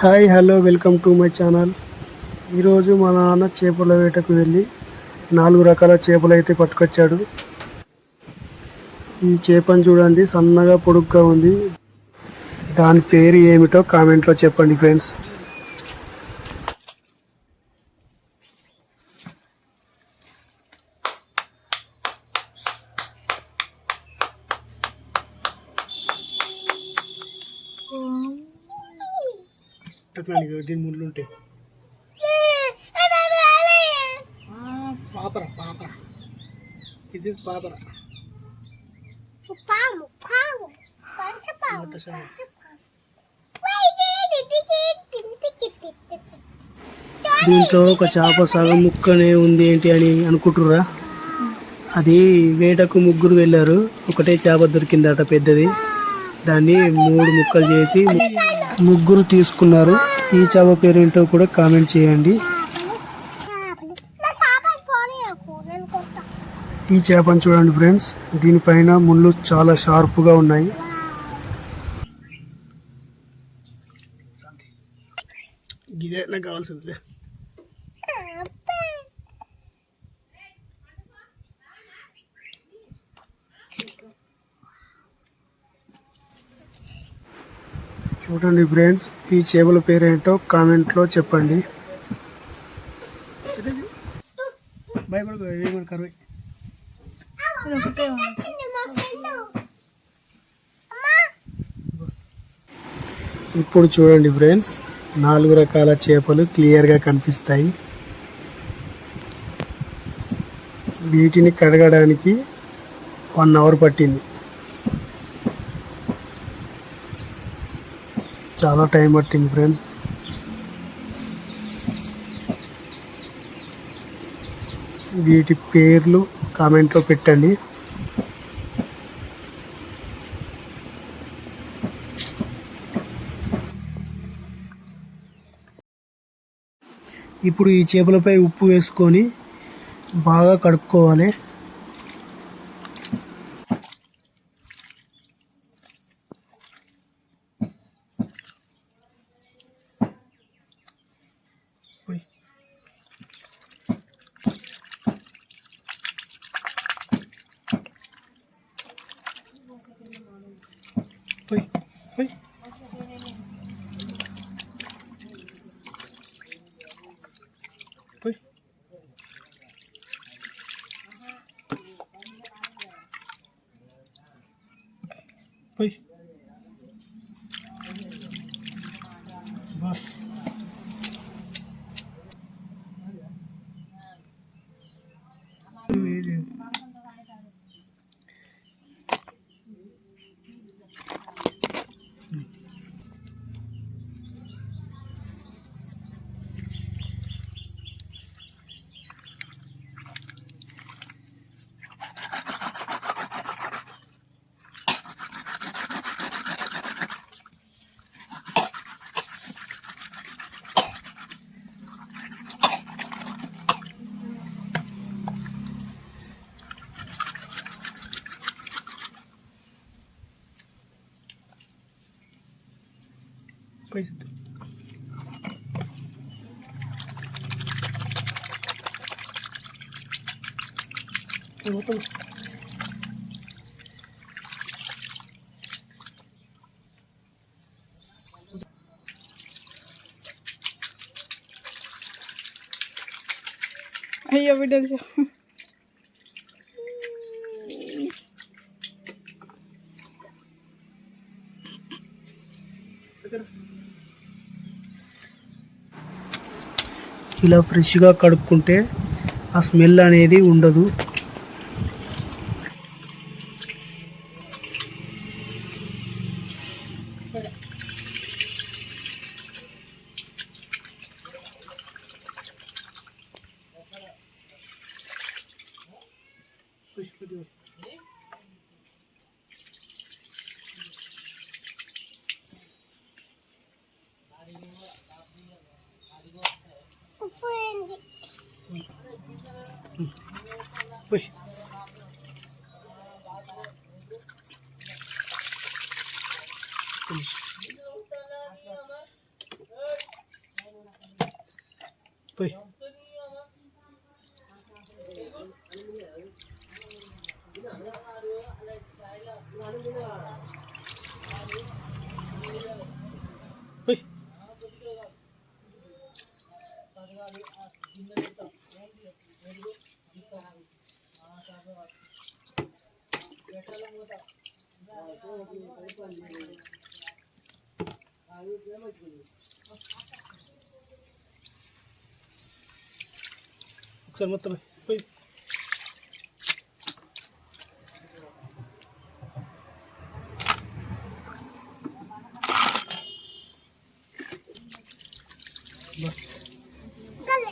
Hi hello welcome to my channel. ఈరోజు మా నాన్న చేపల వేటకు వెళ్ళి నాలుగు రకాల చేపలు అయితే పట్టుకొచ్చాడు. ఈ చేపను చూడండి సన్నగా పొడుగ్గా ఉంది. దాని పేరు ఏమిటో కామెంట్లో చెప్పండి ఫ్రెండ్స్. దీని ముళ్ళు ఉంటాయి పాపర పాపర. This is పాపర. పాము పాము. దీంట్లో ఒక చేప సగం ముక్కనే ఉంది ఏంటి అని అనుకుంటుర్రా? అది వేటకు ముగ్గురు వెళ్ళారు. ఒకటే చేప దొరికిందట పెద్దది. దాన్ని మూడు ముక్కలు చేసి ముగ్గురు తీసుకున్నారు. ఈ చేప పేరేంటో కూడా కామెంట్ చేయండి. ఈ చేపను చూడండి ఫ్రెండ్స్ దీనిపైన ముళ్ళు చాలా షార్ప్గా ఉన్నాయి. ఇదే నాకు కావాల్సింది చూడండి ఫ్రెండ్స్ ఈ చేపల పేరేంటో కామెంట్లో చెప్పండి. ఇప్పుడు చూడండి ఫ్రెండ్స్ నాలుగు రకాల చేపలు క్లియర్గా కనిపిస్తాయి. వీటిని కడగడానికి వన్ అవర్ పట్టింది. చాలా టైం పట్టింది ఫ్రెండ్స్. వీటి పేర్లు కామెంట్లో పెట్టండి. ఇప్పుడు ఈ చేపలపై ఉప్పు వేసుకొని బాగా కడుక్కోవాలి. Uy, uy. Uy. Uy. Boss. Eu vou tomar. Aí, eu vou deixar. ఇలా ఫ్రెష్గా కడుక్కుంటే ఆ స్మెల్ అనేది ఉండదు. ఉప్పు Pui. Pui. Thank you. ఒకసారి మొత్తం పోయి గల్లే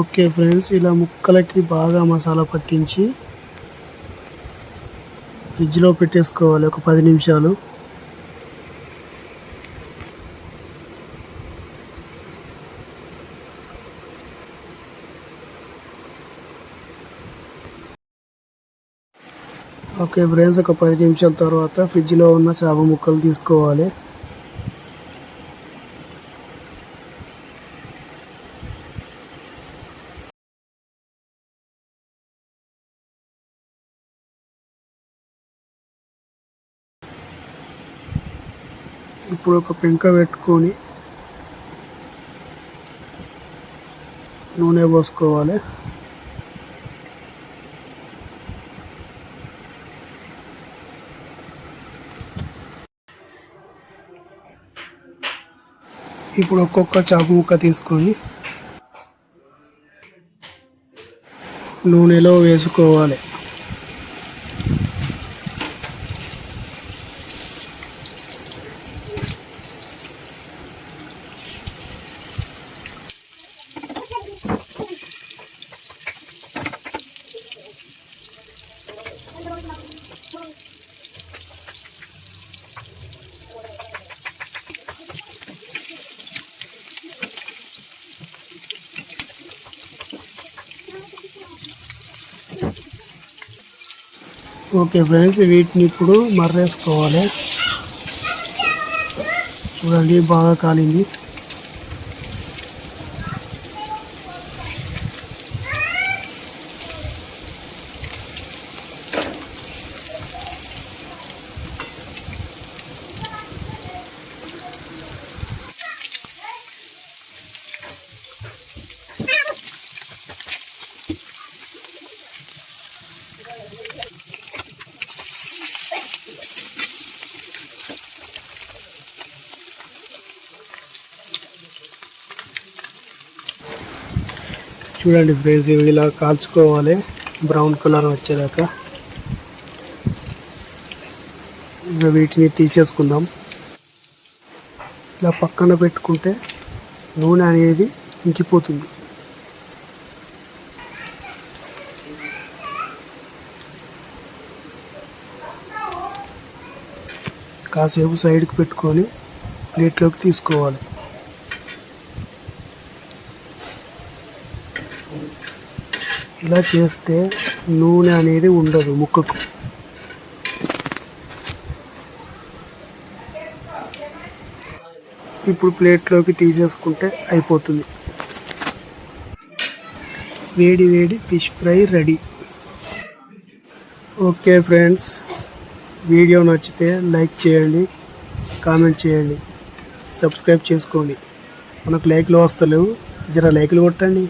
ఓకే ఫ్రెండ్స్ ఇలా ముక్కలకి బాగా మసాలా పట్టించి ఫ్రిడ్జ్లో పెట్టేసుకోవాలి ఒక పది నిమిషాలు. ఓకే ఫ్రెండ్స్ ఒక పది నిమిషాల తర్వాత ఫ్రిడ్జ్లో ఉన్న చేప ముక్కలు తీసుకోవాలి. ఇప్పుడు ఒక పెంక పెట్టుకొని నూనె పోసుకోవాలి. ఇప్పుడు ఒక్కొక్క చాకు ముక్క తీసుకొని నూనెలో వేసుకోవాలి. ఓకే ఫ్రెండ్స్ వీటిని ఇప్పుడు మర్రేసుకోవాలి. చూడండి బాగా కాలింది. చూడండి ఫ్రెండ్స్ ఇవి ఇలా కాల్చుకోవాలి. బ్రౌన్ కలర్ వచ్చేదాకా. ఇంకా వీటిని తీసేసుకుందాం. ఇలా పక్కన పెట్టుకుంటే నూనె అనేది ఇంకిపోతుంది. కాసేపు సైడ్కి పెట్టుకొని ప్లేట్లోకి తీసుకోవాలి. ఇలా చేస్తే నూనె అనేది ఉండదు ముక్కకు. ఇప్పుడు ప్లేట్లోకి తీసేసుకుంటే అయిపోతుంది. వేడి వేడి fish fry ready. Okay friends video నచ్చితే లైక్ చేయండి కామెంట్ చేయండి సబ్స్క్రైబ్ చేసుకోండి. మనకు లైక్లు వస్తలేవు జర లైక్లు కొట్టండి.